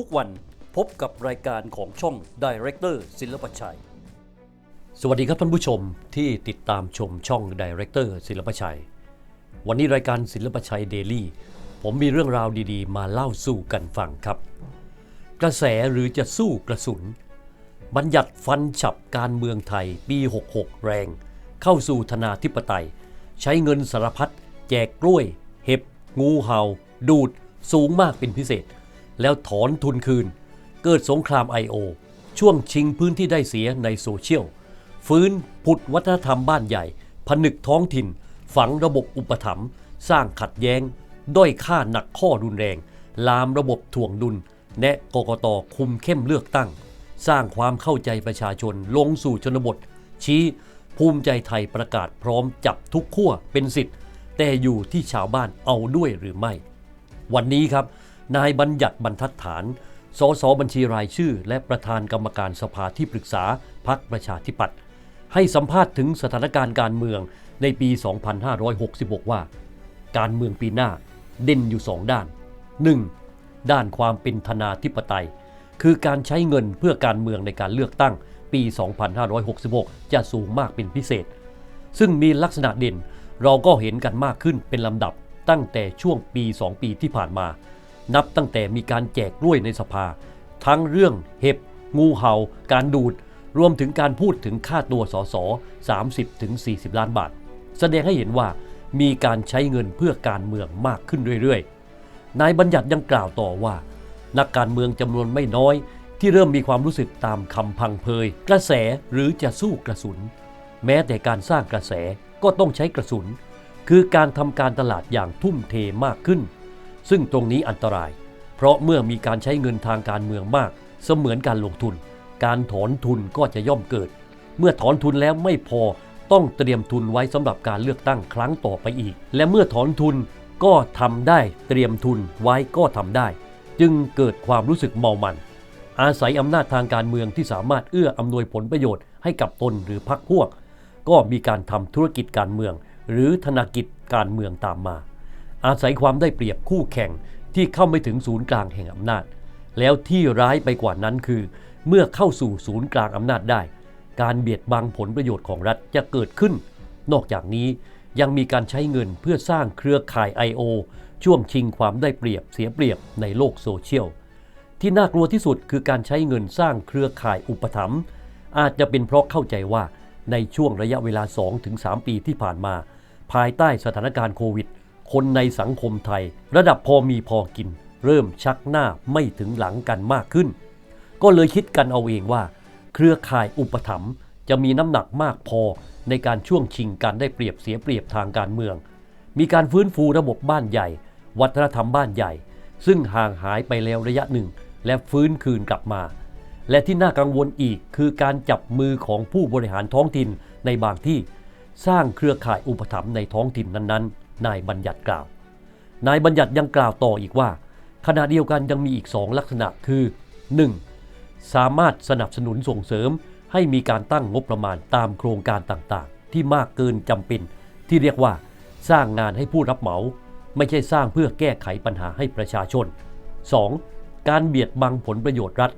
ทุกวันพบกับรายการของช่อง Director ศิลปชัย สวัสดีครับท่านผู้ชมที่ติดตามชมช่อง Director ศิลปชัย วันนี้รายการศิลปชัยเดลี่ผมมีเรื่องราวดีๆ มาเล่าสู่กันฟังครับ กระแสหรือจะสู้กระสุน บัญญัติฟันฉับการเมืองไทยปี 66 แรง เข้าสู่ธนาธิปไตย ใช้เงินสารพัดแจกกล้วย เห็บ งูเห่า ดูด สูงมากเป็นพิเศษ แล้วถอนทุนคืน เกิดสงคราม I.O. ช่วงชิงพื้นที่ได้เสียในโซเชียล ฟื้นผุดวัฒนธรรมบ้านใหญ่ ผนึกท้องถิ่น ฝังระบบอุปถัมภ์สร้างขัดแย้ง ด้อยค่าหนักข้อรุนแรง ลามระบบถ่วงดุลแนะกกตคุมเข้มเลือกตั้ง สร้างความเข้าใจประชาชนลงสู่ชนบท ชี้ภูมิใจไทยประกาศพร้อมจับทุกขั้วเป็นสิทธิ์ แต่อยู่ที่ชาวบ้านเอาด้วยหรือไม่ วันนี้ครับ นายบัญญัติบรรทัดฐาน สสบัญชีรายชื่อ และประธานกรรมการสภาที่ปรึกษาพักประชาธิปัตย์ให้สัมภาษณ์ถึงสถานการณ์การเมืองในปี 2566 ว่า การเมืองปีหน้าเด่นอยู่สองด้าน 1. ด้านความเป็นธนาธิปไตย คือการใช้เงินเพื่อการเมืองในการเลือกตั้งปี 2566 จะสูงมากเป็นพิเศษ ซึ่งมีลักษณะเด่นเราก็เห็นกันมากขึ้นเป็นลำดับตั้งแต่ช่วงปี 2 ปีที่ผ่านมา นับตั้งแต่มีการแจกกล้วยในสภา ทั้งเรื่องเห็บ งูเห่า การดูด รวมถึงการพูดถึงค่าตัวสส30ถึง40 ล้านบาท แสดงให้เห็นว่ามีการใช้เงินเพื่อการเมืองมากขึ้นเรื่อยๆ นายบัญญัติยังกล่าวต่อว่า นักการเมืองจำนวนไม่น้อย ที่เริ่มมีความรู้สึกตามคำพังเพย กระแสหรือจะสู้กระสุน แม้แต่การสร้างกระแสก็ต้องใช้กระสุน คือการทำการตลาดอย่างทุ่มเทมากขึ้น ซึ่งตรงนี้อันตราย เพราะเมื่อมีการใช้เงินทางการเมืองมาก เสมือนการลงทุน การถอนทุนก็จะย่อมเกิด เมื่อถอนทุนแล้วไม่พอต้องเตรียมทุนไว้สำหรับการเลือกตั้งครั้งต่อไปอีก และเมื่อถอนทุนก็ทำได้เตรียมทุนไว้ก็ทำได้ จึงเกิดความรู้สึกเมามัน อาศัยอำนาจทางการเมืองที่สามารถเอื้ออำนวยผลประโยชน์ให้กับตนหรือพรรคพวก ก็มีการทำธุรกิจการเมือง หรือธนากิจการเมืองตามมา อาศัยความได้เปรียบคู่แข่งที่เข้าไม่ถึงศูนย์กลางแห่งอำนาจ แล้วที่ร้ายไปกว่านั้นคือ เมื่อเข้าสู่ศูนย์กลางอำนาจได้ การเบียดบังผลประโยชน์ของรัฐจะเกิดขึ้น นอกจากนี้ยังมีการใช้เงินเพื่อสร้างเครือข่าย I.O. ช่วงชิงความได้เปรียบเสียเปรียบในโลกโซเชียล ที่น่ากลัวที่สุดคือการใช้เงินสร้างเครือข่ายอุปถัมภ์อาจจะเป็นเพราะเข้าใจว่าในช่วงระยะเวลา 2-3 ปีที่ผ่านมา ภายใต้สถานการณ์โควิด คนในสังคมไทย ระดับพอมีพอกิน เริ่มชักหน้าไม่ถึงหลังกันมากขึ้น ก็เลยคิดกันเอาเองว่า เครือข่ายอุปถัมภ์จะมีน้ำหนักมากพอในการช่วงชิงการได้เปรียบเสียเปรียบทางการเมือง มีการฟื้นฟูระบบบ้านใหญ่ วัฒนธรรมบ้านใหญ่ ซึ่งห่างหายไปแล้วระยะหนึ่ง และฟื้นคืนกลับมา และที่น่ากังวลอีกคือการจับมือของผู้บริหารท้องถิ่นในบางที่ สร้างเครือข่ายอุปถัมภ์ในท้องถิ่นนั้นๆ นายบัญญัติกล่าว นายบัญญัติยังกล่าวต่ออีกว่า ขณะเดียวกันยังมีอีกสองลักษณะคือ 1. สามารถสนับสนุนส่งเสริมให้มีการตั้งงบประมาณตามโครงการต่างๆ ที่มากเกินจำเป็น ที่เรียกว่า สร้างงานให้ผู้รับเหมา ไม่ใช่สร้างเพื่อแก้ไขปัญหาให้ประชาชน 2. การเบียดบังผลประโยชน์รัฐ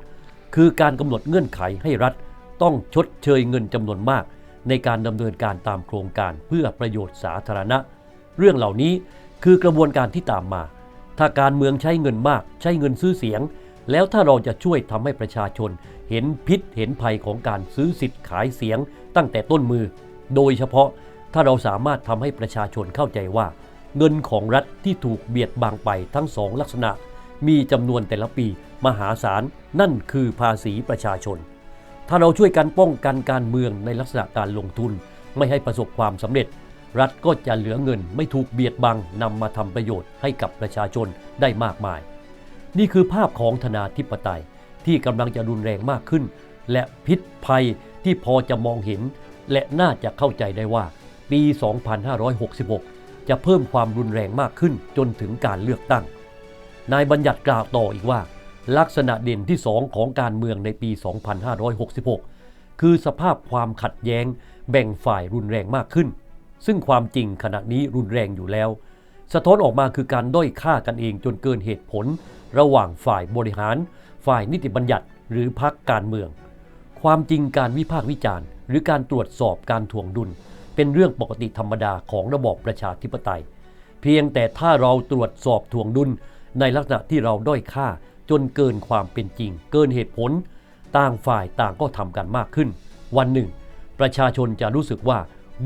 คือการกำหนดเงื่อนไขให้รัฐ ต้องชดเชยเงินจำนวนมาก ในการดำเนินการตามโครงการเพื่อประโยชน์สาธารณะ เรื่องเหล่านี้คือกระบวนการที่ตามมา ถ้าการเมืองใช้เงินมาก ใช้เงินซื้อเสียง แล้วถ้าเราจะช่วยทำให้ประชาชน เห็นพิษเห็นภัยของการซื้อสิทธิ์ขายเสียง ตั้งแต่ต้นมือ โดยเฉพาะถ้าเราสามารถทำให้ประชาชนเข้าใจว่า เงินของรัฐที่ถูกเบียดบังไปทั้งสองลักษณะ มีจำนวนแต่ละปีมหาศาลนั่นคือภาษีประชาชน ถ้าเราช่วยกันป้องกันการเมืองในลักษณะการลงทุน ไม่ให้ประสบความสำเร็จ รัฐก็จะเหลือเงินไม่ถูกเบียดบังนำมาทำประโยชน์ให้กับประชาชนได้มากมาย นี่คือภาพของธนาธิปไตยที่กำลังจะรุนแรงมากขึ้น และพิษภัยที่พอจะมองเห็น และน่าจะเข้าใจได้ว่า ปี 2566 จะเพิ่มความรุนแรงมากขึ้นจนถึงการเลือกตั้ง นายบัญญัติกล่าวต่ออีกว่า ลักษณะเด่นที่สองของการเมืองในปี 2566 คือสภาพความขัดแย้งแบ่งฝ่ายรุนแรงมากขึ้น ซึ่งความจริงขณะนี้รุนแรงอยู่แล้ว สะท้อนออกมาคือการด้อยค่ากันเองจนเกินเหตุผล ระหว่างฝ่ายบริหาร ฝ่ายนิติบัญญัติ หรือพักการเมือง ความจริงการวิพากษ์วิจารณ์ หรือการตรวจสอบการถ่วงดุล เป็นเรื่องปกติธรรมดาของระบอบประชาธิปไตย เพียงแต่ถ้าเราตรวจสอบถ่วงดุล ในลักษณะที่เราด้อยค่า จนเกินความเป็นจริง เกินเหตุผล ต่างฝ่ายต่างก็ทำกันมากขึ้น วันหนึ่ง ประชาชนจะรู้สึกว่า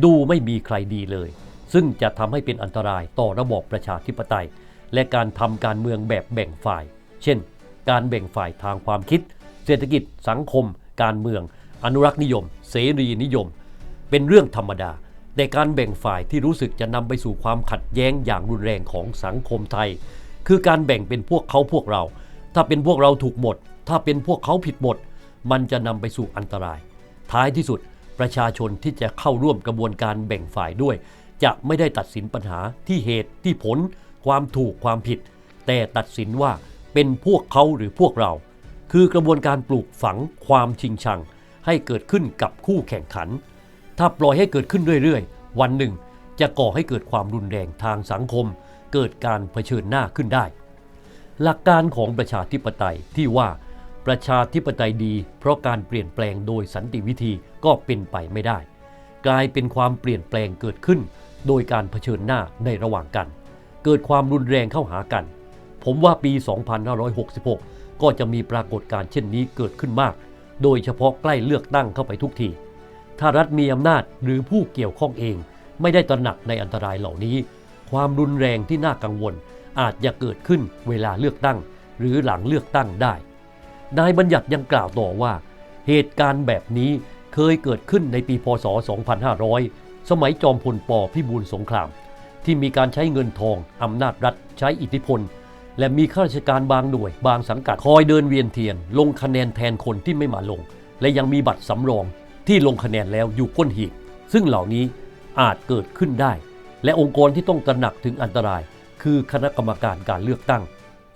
ดูไม่มีใครดีเลย ซึ่งจะทำให้เป็นอันตรายต่อระบอบประชาธิปไตย และการทำการเมืองแบบแบ่งฝ่าย เช่น การแบ่งฝ่ายทางความคิด เศรษฐกิจ สังคม การเมือง อนุรักษ์นิยม เสรีนิยม เป็นเรื่องธรรมดาแต่การแบ่งฝ่ายที่รู้สึกจะนำไปสู่ความขัดแย้งอย่างรุนแรงของสังคมไทย คือการแบ่งเป็นพวกเขาพวกเรา ถ้าเป็นพวกเราถูกหมด ถ้าเป็นพวกเขาผิดหมด มันจะนำไปสู่อันตราย ท้ายที่สุด ประชาชนที่จะเข้าร่วมกระบวนการแบ่งฝ่ายด้วย จะไม่ได้ตัดสินปัญหาที่เหตุที่ผล ความถูกความผิด แต่ตัดสินว่าเป็นพวกเขาหรือพวกเรา คือกระบวนการปลูกฝังความชิงชัง ให้เกิดขึ้นกับคู่แข่งขัน ถ้าปล่อยให้เกิดขึ้นเรื่อยๆ วันหนึ่ง จะก่อให้เกิดความรุนแรงทางสังคม เกิดการเผชิญหน้าขึ้นได้ หลักการของประชาธิปไตยที่ว่า ประชาธิปไตยดี เพราะการเปลี่ยนแปลงโดยสันติวิธีก็เป็นไปไม่ได้ กลายเป็นความเปลี่ยนแปลงเกิดขึ้น โดยการเผชิญหน้าในระหว่างกัน เกิดความรุนแรงเข้าหากัน ผมว่าปี 2566 ก็จะมีปรากฏการณ์เช่นนี้เกิดขึ้นมาก โดยเฉพาะใกล้เลือกตั้งเข้าไปทุกที ถ้ารัฐมีอำนาจหรือผู้เกี่ยวข้องเอง ไม่ได้ตระหนักในอันตรายเหล่านี้ ความรุนแรงที่น่ากังวลอาจจะเกิดขึ้นเวลาเลือกตั้ง หรือหลังเลือกตั้งได้ นายบัญญัติยังกล่าวต่อว่า เหตุการณ์แบบนี้เคยเกิดขึ้นในปีพศ 2500 สมัยจอมพลปพิบูลสงคราม ที่มีการใช้เงินทอง อำนาจรัฐใช้อิทธิพล และมีข้าราชการบางหน่วย บางสังกัดคอยเดินเวียนเทียน ลงคะแนนแทนคนที่ไม่มาลง และยังมีบัตรสำรองที่ลงคะแนนแล้วอยู่ก้นหีบซึ่งเหล่านี้อาจเกิดขึ้นได้ และองค์กรที่ต้องตระหนักถึงอันตราย คือคณะกรรมการการเลือกตั้ง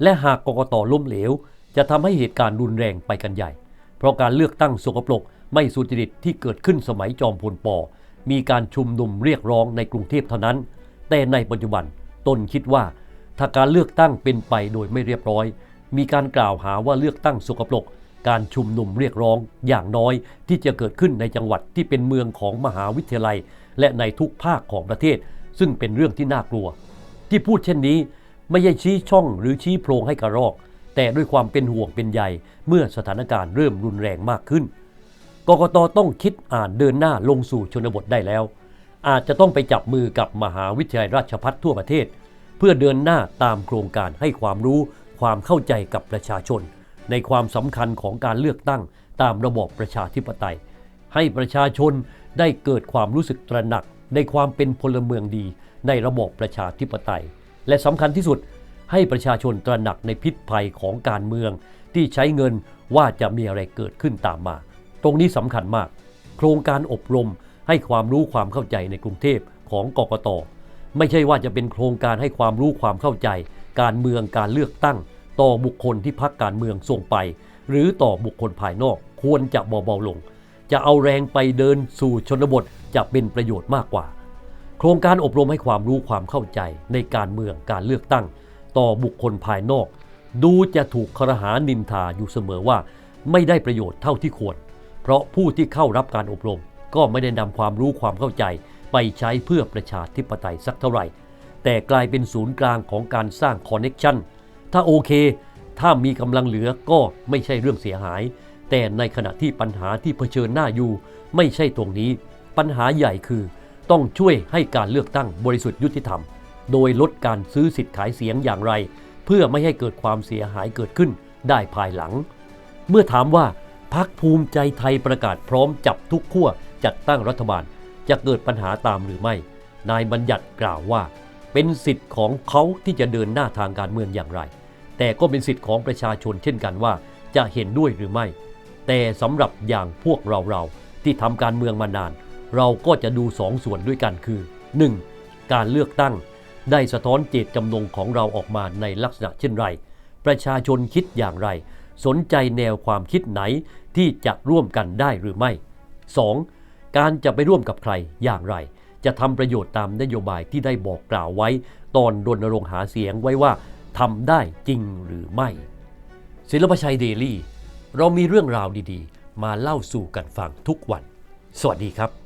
และหากกกตล้มเหลว จะทำให้เหตุการณ์รุนแรงไปกันใหญ่ เพราะการเลือกตั้งสกปรกไม่สุจริตที่เกิดขึ้นสมัยจอมพลป มีการชุมนุมเรียกร้องในกรุงเทพเท่านั้น แต่ในปัจจุบันตนคิดว่า ถ้าการเลือกตั้งเป็นไปโดยไม่เรียบร้อย มีการกล่าวหาว่าเลือกตั้งสกปรกการชุมนุมเรียกร้องอย่างน้อยที่จะเกิดขึ้นในจังหวัดที่เป็นเมืองของมหาวิทยาลัย และในทุกภาคของประเทศ ซึ่งเป็นเรื่องที่น่ากลัว ที่พูดเช่นนี้ไม่ใช่ชี้ช่องหรือชี้โพรงให้กระรอก แต่ด้วยความเป็นห่วงเป็นใยเมื่อสถานการณ์เริ่มรุนแรงมากขึ้น กกตต้องคิดอ่านเดินหน้าลงสู่ชนบทได้แล้ว อาจจะต้องไปจับมือกับมหาวิทยาลัยราชภัฏทั่วประเทศ เพื่อเดินหน้าตามโครงการให้ความรู้ความเข้าใจกับประชาชน ในความสำคัญของการเลือกตั้งตามระบอบประชาธิปไตย ให้ประชาชนได้เกิดความรู้สึกตระหนักในความเป็นพลเมืองดีในระบอบประชาธิปไตย และสำคัญที่สุด ให้ประชาชนตระหนักในพิษภัยของการเมือง ที่ใช้เงินว่าจะมีอะไรเกิดขึ้นตามมา ตรงนี้สำคัญมาก โครงการอบรมให้ความรู้ความเข้าใจในกรุงเทพของกกตไม่ใช่ว่าจะเป็นโครงการให้ความรู้ความเข้าใจ การเมืองการเลือกตั้ง ต่อบุคคลที่พักการเมืองส่งไป หรือต่อบุคคลภายนอกควรจะเบาๆลง จะเอาแรงไปเดินสู่ชนบทจะเป็นประโยชน์มากกว่า โครงการอบรมให้ความรู้ความเข้าใจในการเมืองการเลือกตั้ง ต่อบุคคลภายนอก ดูจะถูกครหานินทาอยู่เสมอว่า ไม่ได้ประโยชน์เท่าที่ควร เพราะผู้ที่เข้ารับการอบรม ก็ไม่ได้นำความรู้ความเข้าใจ ไปใช้เพื่อประชาธิปไตยสักเท่าไหร่ แต่กลายเป็นศูนย์กลางของการสร้างคอนเน็ชันถ้าโอเค ถ้ามีกำลังเหลือก็ไม่ใช่เรื่องเสียหาย แต่ในขณะที่ปัญหาที่เผชิญหน้าอยู่ ไม่ใช่ตรงนี้ ปัญหาใหญ่คือ ต้องช่วยให้การเลือกตั้งบริสุทธิ์ยุติธรรม โดยลดการซื้อสิทธิ์ขายเสียงอย่างไร เพื่อไม่ให้เกิดความเสียหายเกิดขึ้นได้ภายหลัง เมื่อถามว่าพักภูมิใจไทยประกาศพร้อมจับทุกขั้วจัดตั้งรัฐบาลจะเกิดปัญหาตามหรือไม่ นายบัญญัติกล่าวว่า เป็นสิทธิ์ของเขาที่จะเดินหน้าทางการเมืองอย่างไร แต่ก็เป็นสิทธิ์ของประชาชนเช่นกันว่า จะเห็นด้วยหรือไม่ แต่สำหรับอย่างพวกเราเราที่ทำการเมืองมานาน เราก็จะดูสองส่วนด้วยกันคือ 1. การเลือกตั้ง ได้สะท้อนเจตจำนงของเราออกมาในลักษณะเช่นไร ประชาชนคิดอย่างไร สนใจแนวความคิดไหนที่จะร่วมกันได้หรือไม่ 2. การจะไปร่วมกับใครอย่างไร จะทำประโยชน์ตามนโยบายที่ได้บอกกล่าวไว้ ตอนรณรงค์หาเสียงไว้ว่าทำได้จริงหรือไม่ ศิลปชัยเดลี่ เรามีเรื่องราวดีๆ มาเล่าสู่กันฟังทุกวัน สวัสดีครับ